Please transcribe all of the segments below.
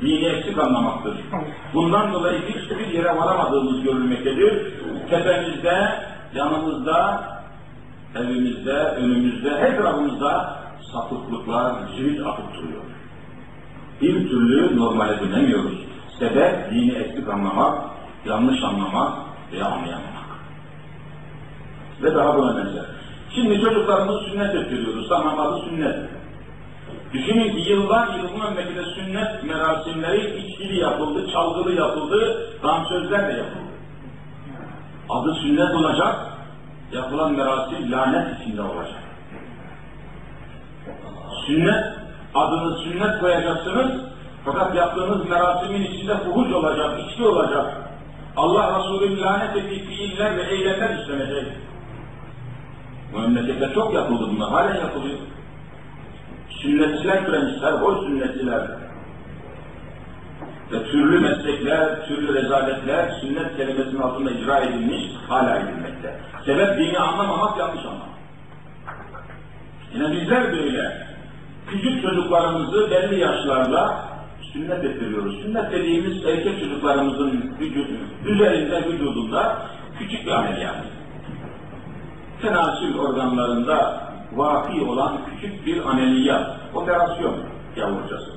dini eksik anlamaktır. Bundan dolayı hiçbir yere varamadığımız görülmektedir. Tepemizde, yanımızda, evimizde, önümüzde, her tarafımızda sapıklıklar cirit atıp duruyor. Bir türlü normale dönemiyoruz. Sebep dini eksik anlamak, yanlış anlamak veya anlayamamak. Ve daha buna benzer. Şimdi çocuklarımızı sünnet ettiriyoruz. Tamam adı sünnet. Düşünün ki yıllar yıl bu memlekette sünnet merasimleri içkili yapıldı, çalgılı yapıldı, dansözler de yapıldı. Adı sünnet olacak, yapılan merasim lanet içinde olacak. Sünnet, adını sünnet koyacaksınız, fakat yaptığınız merasimin içinde fuhuş olacak, içki olacak. Allah Resulü'nün lanet ettiği fiiller ve eylemler işlenecek. Memlekette çok yapıldı bunlar, halen yapılıyor. Sünnetçiler türemiş, serhoş sünnetçiler. Ve türlü meslekler, türlü rezaletler sünnet kelimesinin altında icra edilmiş, hala edilmekte. Sebep dini anlamamak, yanlış anlamak. Yine bizler böyle küçük çocuklarımızı belli yaşlarda sünnet ettiriyoruz. Sünnet dediğimiz erkek çocuklarımızın vücudu, üzerinde, vücudunda küçük bir ameliyat. Tenasül organlarında vaki olan küçük bir ameliyat, operasyon yavrucası.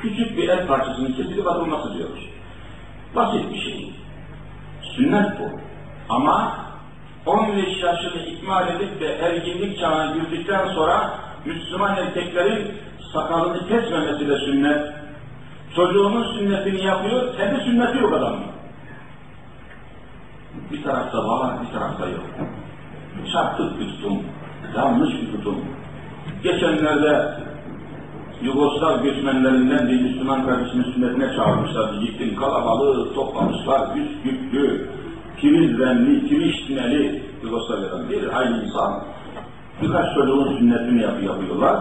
Küçük bir et parçasının kesilip atılması diyoruz. Basit bir şey. Sünnet bu. Ama 15 yaşını ikmal edip de erginlik çağına girdikten sonra Müslüman erkeklerin sakalını kesmemesi de sünnet. Çocuğunun sünnetini yapıyor, kendi sünneti yok adamın. Bir tarafta var, bir tarafta yok. Çarptık bir tutum, yanlış bir tutum. Geçenlerde Yugoslav göçmenlerinden bir Müslüman kardeşimin sünnetine çağırmışlar. Gittim kalabalığı toplamışlar, üsküplü, Prizrenli, Priştineli Yugoslavya'dan bir hayli insan. Birkaç çocuğun sünnetini yap yapıyorlar.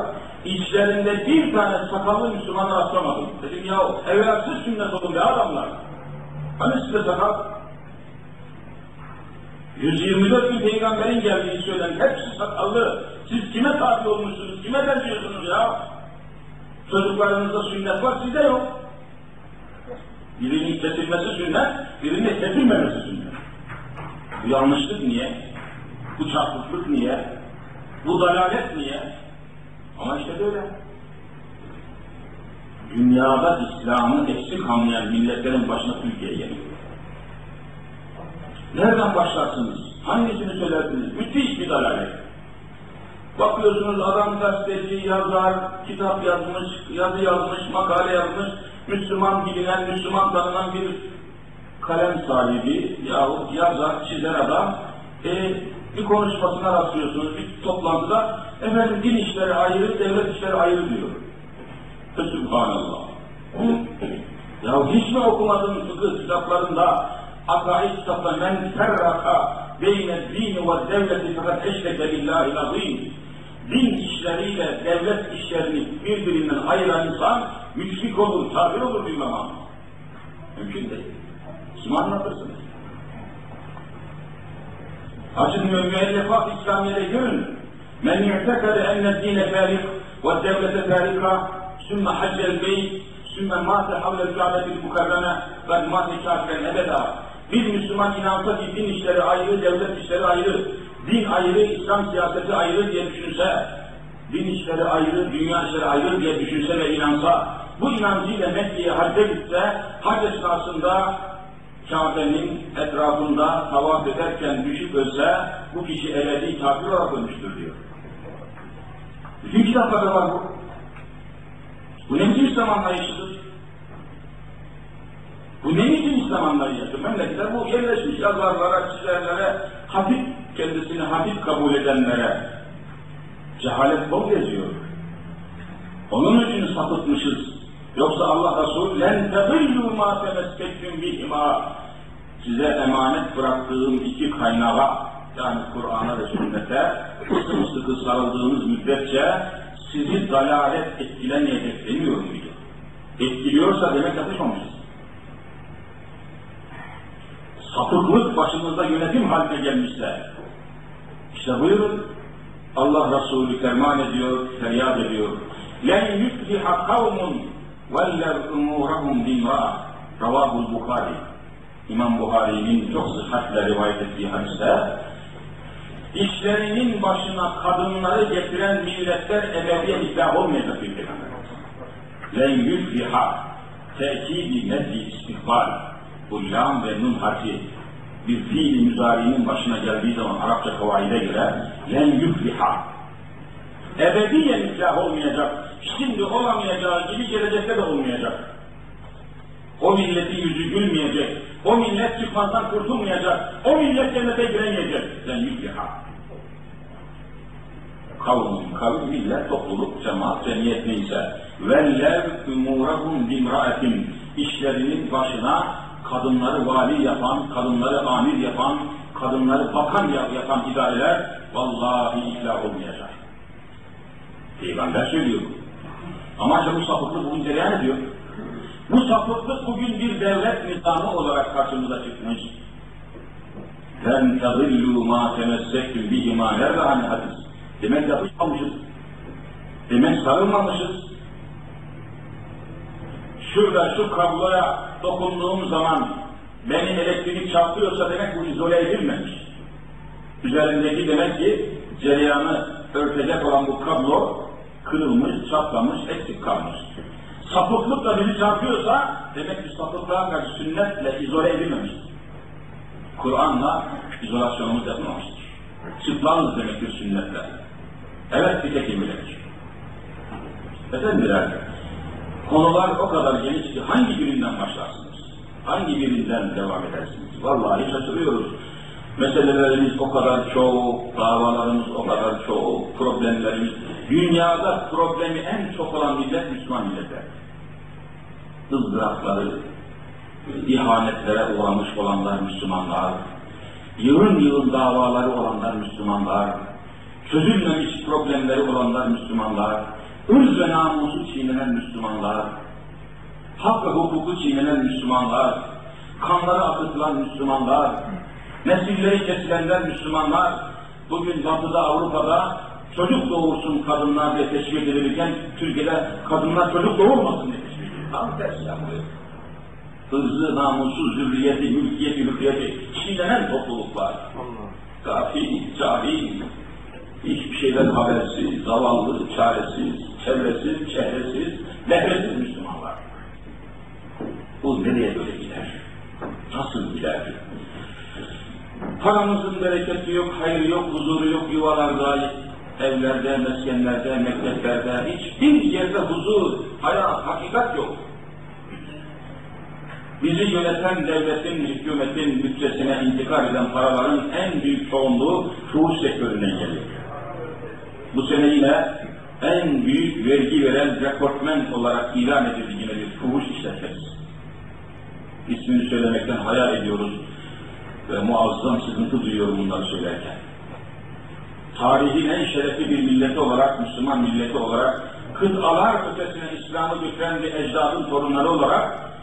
İçlerinde bir tane sakallı Müslümana rastlamadım. Dedim ya evvelsiz sünnet olun be adamlar. Hani size sakal? 124 bin peygamberin geldiğini söylen hepsi sakallı. Siz kime tabi olmuşsunuz, kime benziyorsunuz ya? Çocuklarınızda sünnet var, sizde yok. Birinin kesilmesi sünnet, birinin kesilmemesi sünnet. Bu yanlışlık niye? Bu çarpıklık niye? Bu dalalet niye? Ama işte böyle. Dünyada İslam'ı eksik anlayan milletlerin başına Türkiye geliyor. Nereden başlarsınız? Hangisini söylersiniz? Müthiş bir dalalet. Bakıyorsunuz adam gazeteci, yazar, kitap yazmış, yazı yazmış, makale yazmış, Müslüman bilinen, Müslüman tanınan bir kalem sahibi yahut yazar, çizer adam e, bir konuşmasına rastlıyorsunuz, bir toplantıda efendim din işleri ayrı, devlet işleri ayrı diyor. Subhanallah. ya hiç mi okumadın fıkıh kitaplarında men ferraka beyne dini ve devleti fakat eşreke billahi azim din işleriyle devlet işlerini birbirinden ayıran insan müşrik olur, kafir olur bir zaman. Mümkün değil. Kim anlatırsınız? Açın müellefat İslamiye'de görün. Men yu'tekade enne dine farik ve devlete farika sümme haccel beyt sümme mâte havlel kâbetil mukarreme ve mâte kâfiren ebeda. Bir Müslüman inansa ki din işleri ayrı, devlet işleri ayrı, din ayrı, İslam siyaseti ayrı diye düşünse, din işleri ayrı, dünya işleri ayrı diye düşünse ve inansa, bu inancıyla Mekke'ye hacca gitse, hac esnasında Kabe'nin etrafında tavaf ederken düşüp ölse, bu kişi ebedi kafir olarak ölmüştür diyor. Bütün kitaplarda var bu. Bu ne biçim İslam anlayışıdır? Bu ne İslam anlayışı? Memleketler bu yerleşmiş yazarlara, çizerlere, hafif kendisini hafif kabul edenlere cehalet bol geziyor. Onun için sapıtmışız. Yoksa Allah Resulü len tedillu ma temeskeküm bihima size emanet bıraktığım iki kaynağa yani Kur'an'a ve sünnete sımsıkı sarıldığınız müddetçe sizi dalalet etkilemeyecek demiyorum diyor. Etkiliyorsa demek yapışmamışız Sapıklık başımızda yönetim haline gelmişse işte buyurun Allah Resulü ferman ediyor, feryat ediyor. لَنْ يُفْلِحَ قَوْمٌ وَلَّوْ اُمُورَهُمْ بِمْرَأَ Ravahul Bukhari. İmam Buhari'nin çok sıhhatle rivayet ettiği hadiste işlerinin başına kadınları getiren milletler ebediyen iflah olmayacak bir peygamber. لَنْ يُفْلِحَ tekidi nefi istikbal bu lam ve nun harfi bir fiil müzari'nin başına geldiği zaman Arapça kavaide göre len yufliha. Ebediyen iflah olmayacak şimdi olamayacağı gibi gelecekte de olmayacak. O milletin yüzü gülmeyecek o millet çıkmazdan kurtulmayacak o millet cennete giremeyecek. Len yufliha. Kavmin, kavim, millet, topluluk, cemaat, cemiyet neyse. Vellev umurahum bimraatin işlerinin başına kadınları vali yapan, kadınları amir yapan, kadınları bakan yapan idareler vallahi iflah olmayacak. Peygamber söylüyor. Ama işte bu sapıklık bunu cereyan ediyor. Bu sapıklık bugün bir devlet nizamı olarak karşımıza çıkmış. Sen tadillu ma temessekül bihima nerve hani hadis. Demek yapışmamışız. Demek sarılmamışız. Şurada şu kabloya dokunduğum zaman beni elektrik çarpıyorsa demek bu izole edilmemiş. Üzerindeki demek ki cereyanı örtecek olan bu kablo kırılmış, çatlamış, eksik kalmış. Sapıklık da bizi çarpıyorsa demek ki sapıklığa karşı sünnetle izole edilmemiştir. Kur'an'la izolasyonumuz yapılmamıştır. Çıplağız demektir sünnetle. Evet bir tek öyledir. Efendiler, konular o kadar geniş ki hangi birinden başlarsınız? Hangi birinden devam edersiniz? Vallahi şaşırıyoruz. Meselelerimiz o kadar çok, davalarımız o kadar çok, problemlerimiz. Dünyada problemi en çok olan millet Müslüman milletler. ızdırapları, ihanetlere uğramış olanlar Müslümanlar, yığın yığın davaları olanlar Müslümanlar, çözülmemiş problemleri olanlar Müslümanlar, ırz ve namusu çiğnenen Müslümanlar, hak ve hukuku çiğnenen Müslümanlar, kanları akıtılan Müslümanlar, nesilleri kesilenler Müslümanlar, bugün Batı'da, Avrupa'da çocuk doğursun kadınlar diye teşvik edilirken, Türkiye'de kadınlar çocuk doğurmasın diye teşvik edilir. Tam tersi yapılıyor. Hırzı, namusu, zürriyeti, mülkiyeti, hürriyeti çiğnenen topluluklar. Gafil, cahil, hiçbir şeyden habersiz, zavallı, çaresiz, çevresiz, çehresiz, nefretsiz Müslümanlar. Bu nereye böyle gider? Nasıl gider? Paramızın bereketi yok, hayır yok, huzuru yok, yuvalarda, evlerde, meskenlerde, mekteplerde, hiçbir yerde huzur, hayat, hakikat yok. Bizi yöneten devletin, hükümetin bütçesine intikal eden paraların en büyük çoğunluğu fuhuş sektöründen geliyor. Bu sene yine en büyük vergi veren rekortmen olarak ilan edildi yine bir fuhuş işletmesi. İsmini söylemekten hayal ediyoruz ve muazzam sıkıntı duyuyorum bunları söylerken. Tarihin en şerefli bir milleti olarak, Müslüman milleti olarak, kıtalar ötesine İslam'ı götüren bir ecdadın torunları olarak,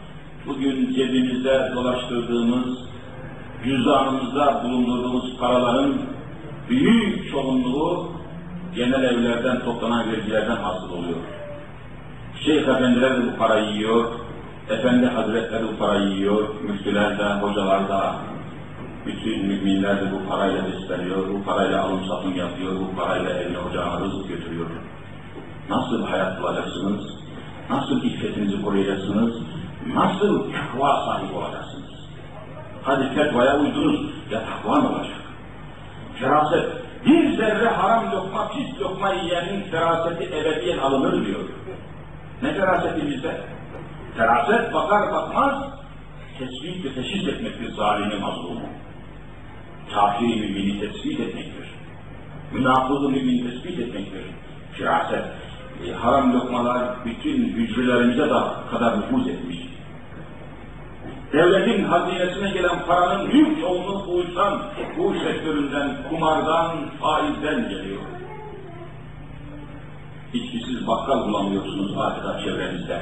bugün cebimizde dolaştırdığımız, cüzdanımızda bulundurduğumuz paraların büyük çoğunluğu genel evlerden toplanan vergilerden hasıl oluyor. Şeyh efendiler de bu parayı yiyor, efendi hazretleri bu parayı yiyor, müftüler de, hocalar da, bütün müminler de bu parayla besleniyor, bu parayla alım satım yapıyor, bu parayla evine ocağına rızık götürüyor. Nasıl hayat bulacaksınız? Nasıl iffetinizi koruyacaksınız? Nasıl takva sahibi olacaksınız? Hadi fetvaya uydunuz, ya takva mı olacak? Feraset, bir zerre haram lokma, pis lokma yiyenin feraseti ebediyen alınır diyor. Ne feraseti bizde? Feraset bakar bakmaz, tespit ve teşhis etmektir zalimi mazlumu. Kafiri mümini tespit etmektir. Münafığı mümini tespit etmektir. Firaset. E, haram lokmalar bütün hücrelerimize de kadar nüfuz etmiş. Devletin hazinesine gelen paranın büyük çoğunluğu fuhuştan, fuhuş sektöründen, kumardan, faizden geliyor. İçkisiz bakkal bulamıyorsunuz arkadaş çevrenizde